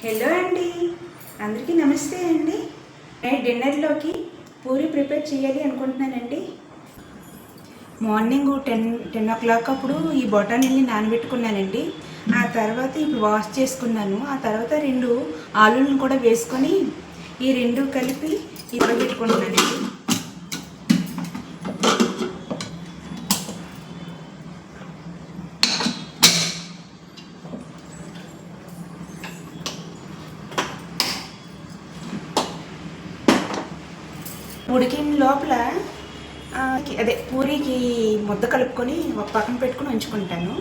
Hello అండి. అందరికీ నమస్తే అండి. నేను డిన్నర్లోకి పూరి ప్రిపేర్ చేయాలి అనుకుంటున్నానండి. Morning ten ten o'clock అప్పుడు ఈ బొటానీని నానబెట్టుకున్నానండి. ఆ తర్వాత ఇప్పుడు వాష్ చేసుకున్నాను. ఆ తర్వాత రెండు ఆలులను కూడా వేసుకొని ఈ రెండు కలిపి ఇప్పుడు పెట్టుకుంటున్నానండి లోపల అదే పూరీకి ముద్ద కలుపుకొని ఒక పక్కన పెట్టుకొని ఉంచుకుంటాను.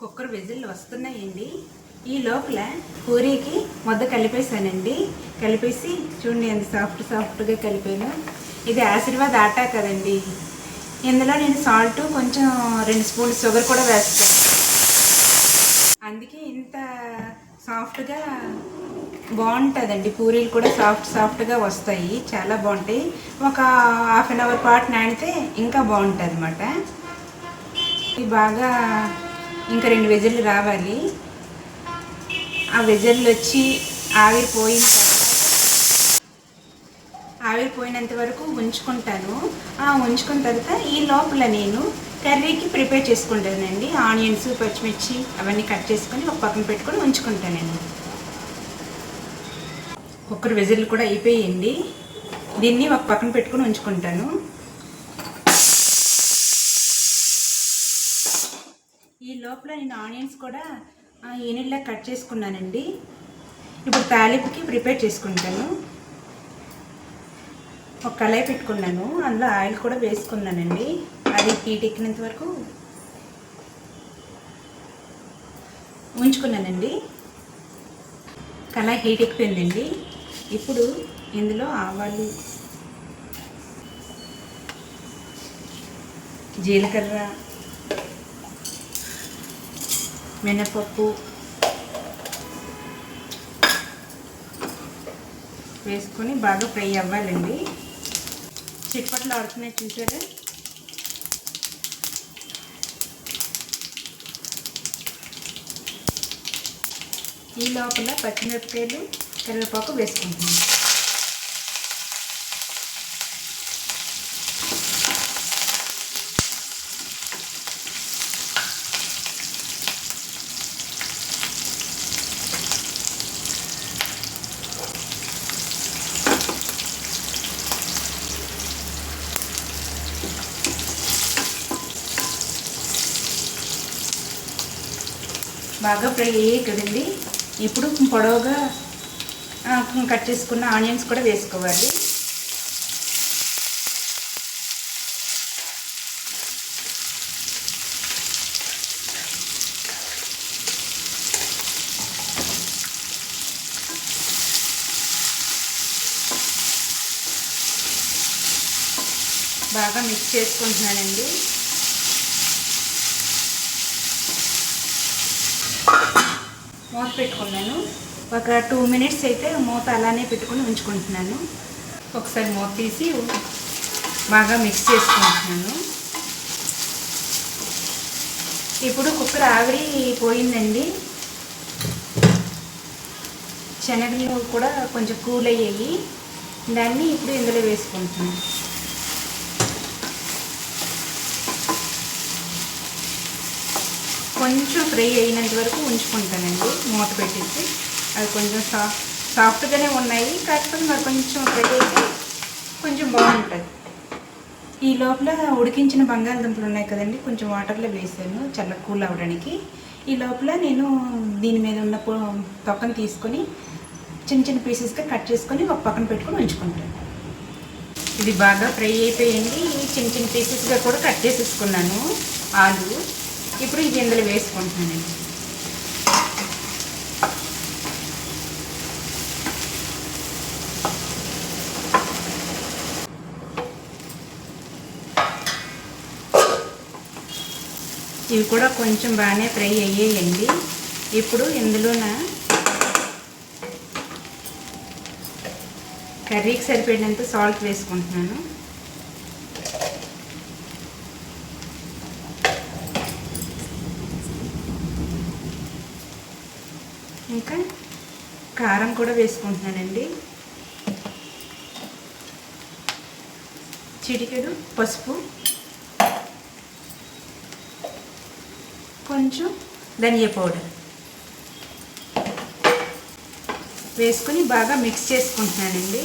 కుక్కర్ విజిల్ వస్తున్నాయండి. ఈ లోపల పూరీకి ముద్ద కలిపేసానండి కలిపేసి చూడండి ఎంత సాఫ్ట్ సాఫ్ట్గా కలిపాను. ఇది ఆశీర్వాద్ ఆటా కదండి. ఇందులో నేను సాల్ట్ కొంచెం రెండు స్పూన్లు షుగర్ కూడా వేస్తాను. అందుకే ఇంత సాఫ్ట్గా బాగుంటుందండి. పూరీలు కూడా సాఫ్ట్ సాఫ్ట్గా వస్తాయి. చాలా బాగుంటాయి. ఒక హాఫ్ అన్ అవర్ పాటు నానితే ఇంకా బాగుంటుంది అనమాట ఇది బాగా ఇంకా రెండు వెజర్లు రావాలి. ఆ వెజర్లు వచ్చి ఆవిరిపోయిన ఆవిరిపోయినంత వరకు ఉంచుకుంటాను. ఆ ఉంచుకున్న తర్వాత ఈ లోపల నేను కర్రీకి ప్రిపేర్ చేసుకుంటానండి. ఆనియన్స్ పచ్చిమిర్చి అవన్నీ కట్ చేసుకొని ఒక పక్కన పెట్టుకొని ఉంచుకుంటానండి. కుక్కర్ విజిల్ కూడా అయిపోయింది. దీన్ని ఒక పక్కన పెట్టుకొని ఉంచుకుంటాను. ఈ లోపల నేను ఆనియన్స్ కూడా ఏనిల్లా కట్ చేసుకున్నానండి. ఇప్పుడు తాలింపుకి ప్రిపేర్ చేసుకుంటాను. ఒక కళాయి పెట్టుకున్నాను. అందులో ఆయిల్ కూడా వేసుకున్నానండి. అది హీట్ ఎక్కినంత వరకు ఉంచుకున్నానండి. కళాయి హీట్ ఎక్కిపోయిందండి. ఇప్పుడు ఇందులో ఆవాలు జీలకర్ర మినపప్పు వేసుకొని బాగా ఫ్రై అవ్వాలండి. చిట్పట్లు ఆడుతున్నాయి చూసారా? ఈ లోపల పచ్చిమిరపకాయలు కరివేపాకు వేసుకుంటున్నాను. బాగా ఫ్రై అయ్యి కదండి? ఇప్పుడు పొడవుగా కట్ చేసుకున్న ఆనియన్స్ కూడా వేసుకోవాలి. బాగా మిక్స్ చేసుకుంటున్నానండి. మూత పెట్టుకున్నాను. ఒక టూ మినిట్స్ అయితే మూత అలానే పెట్టుకొని ఉంచుకుంటున్నాను. ఒకసారి మూత తీసి బాగా మిక్స్ చేసుకుంటున్నాను. ఇప్పుడు కుక్కర్ ఆవిరి పోయిందండి. శనగలు కూడా కొంచెం కూల్ అయ్యాయి. దాన్ని ఇప్పుడు ఇందులో వేసుకుంటున్నాను. కొంచెం ఫ్రై అయినంత వరకు ఉంచుకుంటానండి. మూత పెట్టేసి. అవి కొంచెం సాఫ్ట్ సాఫ్ట్గానే ఉన్నాయి. కాకపోతే మరి కొంచెం ఫ్రై అయితే కొంచెం బాగుంటుంది. ఈ లోపల ఉడికించిన బంగాళదుంపలు ఉన్నాయి కదండి. కొంచెం వాటర్లో వేసాను చల్ల కూల్ అవ్వడానికి. ఈ లోపల నేను దీని మీద ఉన్న తొక్కను తీసుకొని చిన్న చిన్న పీసెస్గా కట్ చేసుకొని ఒక పక్కన పెట్టుకొని ఉంచుకుంటాను. ఇది బాగా ఫ్రై అయిపోయింది. చిన్న చిన్న పీసెస్గా కూడా కట్ చేసేసుకున్నాను. ఆలు ఇప్పుడు ఇది ఇందులో వేసుకుంటున్నానండి. ఇవి కూడా కొంచెం బాగానే ఫ్రై అయ్యాయండి. ఇప్పుడు ఇందులోన కర్రీకి సరిపడినంత సాల్ట్ వేసుకుంటున్నాను. కారం కూడా వేసుకుంటున్నానండి. చిటికెడు పసుపు కొంచెం ధనియా పౌడర్ వేసుకొని బాగా మిక్స్ చేసుకుంటున్నానండి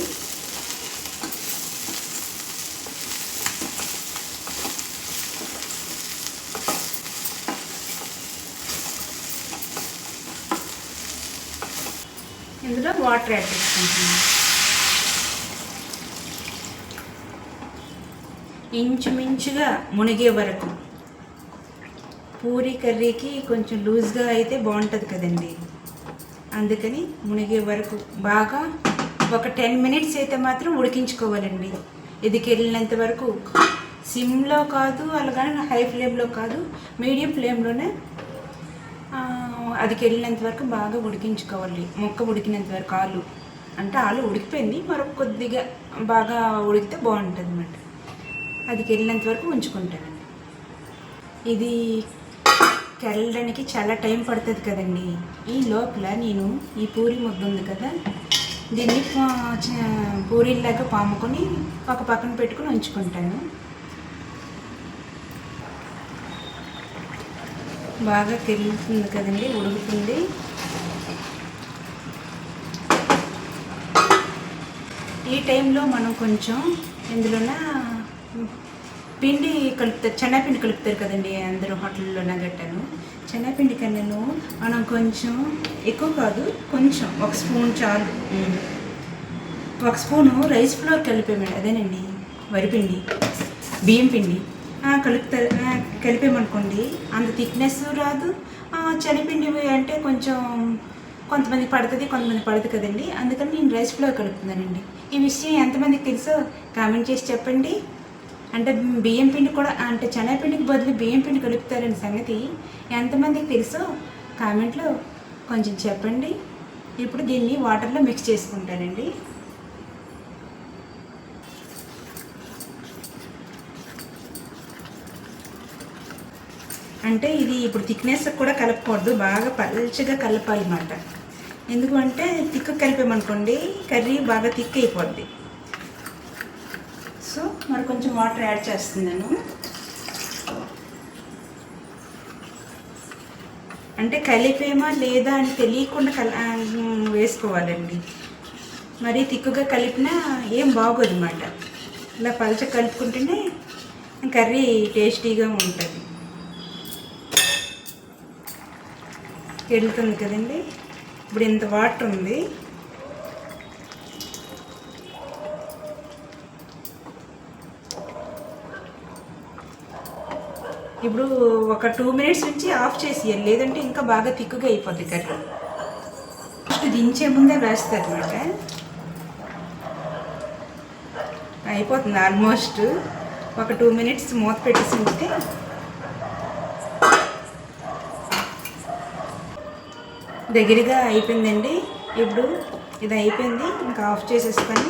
ఇందులో వాటర్ యాడ్ చేసుకుంటున్నాను. ఇంచుమించుగా మునిగే వరకు. పూరి కర్రీకి కొంచెం లూజ్గా అయితే బాగుంటుంది కదండి. అందుకని మునిగే వరకు బాగా ఒక టెన్ మినిట్స్ అయితే మాత్రం ఉడికించుకోవాలండి. ఇదికి వెళ్ళినంత వరకు. సిమ్లో కాదు అలాగని హై ఫ్లేమ్లో కాదు మీడియం ఫ్లేమ్లోనే అదికి వెళ్ళినంత వరకు బాగా ఉడికించుకోవాలి. మొక్క ఉడికినంత వరకు ఆలు. అంటే ఆలు ఉడికిపోయింది. మరొక కొద్దిగా బాగా ఉడికితే బాగుంటుంది అనమాట అదికి వెళ్ళినంత వరకు ఉంచుకుంటానండి ఇది కెళ్ళడానికి చాలా టైం పడుతుంది కదండి. ఈ లోపల నేను ఈ పూరి ముద్ద ఉంది కదా దీన్ని పా- చ- పూరీలాగా పాముకొని ఒక పక్కన పెట్టుకుని ఉంచుకుంటాను. బాగా కిరుగుతుంది కదండి ఉడుకుతుంది. ఈ టైంలో మనం కొంచెం ఇందులోన పిండి కలుపుతారు చెన్నపిండి కలుపుతారు కదండి అందరూ హోటల్లో గట్టాను చెన్నపిండి కన్నాను మనం కొంచెం ఎక్కువ కాదు కొంచెం ఒక స్పూన్ చాలు. ఒక స్పూను రైస్ ఫ్లోర్ కలిపామండి అదేనండి వరిపిండి బియ్యం పిండి. కలుపుతారు కలిపేమనుకోండి కలిపామనుకోండి అంత థిక్నెస్ రాదు. చలిపిండి అంటే కొంచెం కొంతమంది పడుతుంది కొంతమంది పడదు కదండి. అందుకని నేను రైస్ ఫ్లోర్ కలుపుతున్నానండి. ఈ విషయం ఎంతమందికి తెలుసో కామెంట్ చేసి చెప్పండి. అంటే బియ్యం పిండి కూడా అంటే శనగపిండికి బదులు బియ్యం పిండి కలుపుతారని సంగతి ఎంతమందికి తెలుసో కామెంట్లో కొంచెం చెప్పండి. ఇప్పుడు దీన్ని వాటర్లో మిక్స్ చేసుకుంటానండి. అంటే ఇది ఇప్పుడు థిక్నెస్ కూడా కలపకూడదు బాగా పల్చగా కలపాలి అన్నమాట. ఎందుకు అంటే తిక్కు కలిపామనుకోండి కర్రీ బాగా థిక్ అయిపోద్ది. సో మరి కొంచెం వాటర్ యాడ్ చేస్తున్నాను. అంటే కలిపేమా లేదా అని తెలియకుండా కల వేసుకోవాలండి. మరి తిక్కుగా కలిపినా ఏం బాగోదు అన్నమాట ఇలా పలచ కలుపుకుంటేనే కర్రీ టేస్టీగా ఉంటుంది. వెళ్తుంది కదండి. ఇప్పుడు ఇంత వాటర్ ఉంది. ఇప్పుడు ఒక టూ మినిట్స్ నుంచి ఆఫ్ చేసేయాలి. లేదంటే ఇంకా బాగా తిక్కుగా అయిపోద్ది కర్రీ. ఫస్ట్ దించే ముందే వేస్తారు అనమాట అయిపోతుంది ఆల్మోస్ట్. ఒక టూ మినిట్స్ మూత పెట్టేసి ఉంటే దగ్గరగా అయిపోయిందండి. ఇప్పుడు ఇది అయిపోయింది. ఇంకా ఆఫ్ చేసేసుకొని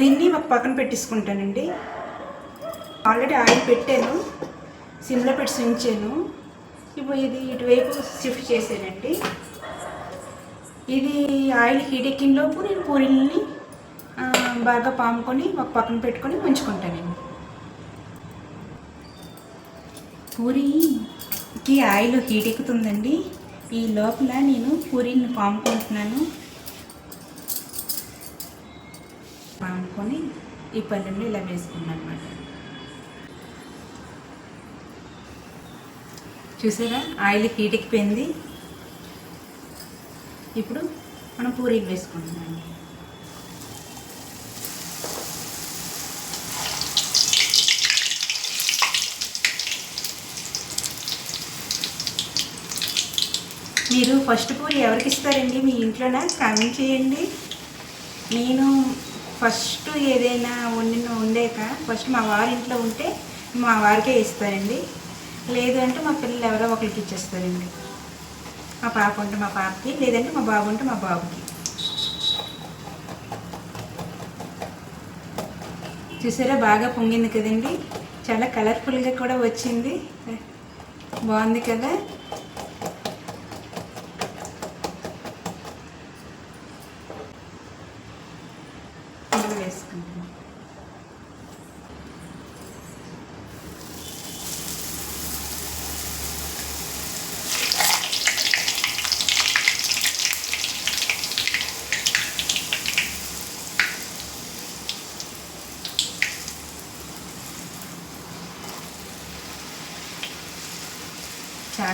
దీన్ని ఒక పక్కన పెట్టేసుకుంటానండి. ఆల్రెడీ ఆయిల్ పెట్టాను. సిమ్లో పెట్టి ఉంచాను ఇప్పుడు ఇది ఇటువైపు షిఫ్ట్ చేశానండి. ఇది ఆయిల్ హీట్ ఎక్కిన లోపు నేను పూరీలని బాగా పాముకొని ఒక పక్కన పెట్టుకొని ఉంచుకుంటానండి. కి ఆయిల్ హీట్ ఎక్కుతుందండి. ఈ లోపల నేను పూరీని పాముకుంటున్నాను పాముకొని ఈ పళ్ళు ఇలా వేసుకున్నాను అనమాట చూసారా? ఆయిల్ హీట్ ఎక్కిపోయింది. ఇప్పుడు మనం పూరీలు వేసుకుంటున్నాం మీరు ఫస్ట్ పూరి ఎవరికి ఇస్తారండి? మీ ఇంట్లోనే? కామెంట్ చేయండి. నేను ఫస్ట్ ఏదైనా వండిన వండాక ఫస్ట్ మా వారి ఇంట్లో ఉంటే మా వారికే ఇస్తారండి. లేదు అంటే మా పిల్లలు ఎవరో ఒకరికి ఇచ్చేస్తారండి. మా పాప ఉంటే మా పాపకి లేదంటే మా బాబు ఉంటే మా బాబుకి. చూసారా? బాగా పొంగింది కదండి. చాలా కలర్ఫుల్గా కూడా వచ్చింది. బాగుంది కదా?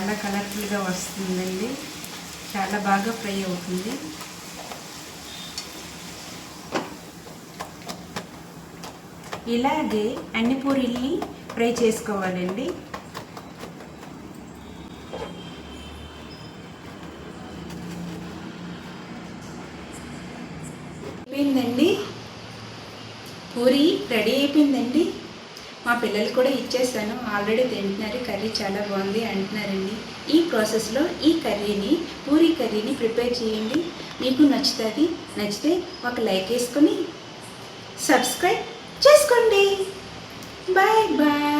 చాలా కలర్ఫుల్గా వస్తుందండి. చాలా బాగా ఫ్రై అవుతుంది. ఇలాగే అన్ని పూరీల్ని ఫ్రై చేసుకోవాలండి. పిల్లలు కూడా ఇచ్చేసాను. ఆల్రెడీ తింటున్నారు. కర్రీ చాలా బాగుంది అంటున్నారండి. ఈ ప్రాసెస్లో ఈ కర్రీని పూరి కర్రీని ప్రిపేర్ చేయండి. మీకు నచ్చుతుంది నచ్చితే ఒక లైక్ వేసుకొని సబ్స్క్రైబ్ చేసుకోండి. Bye bye.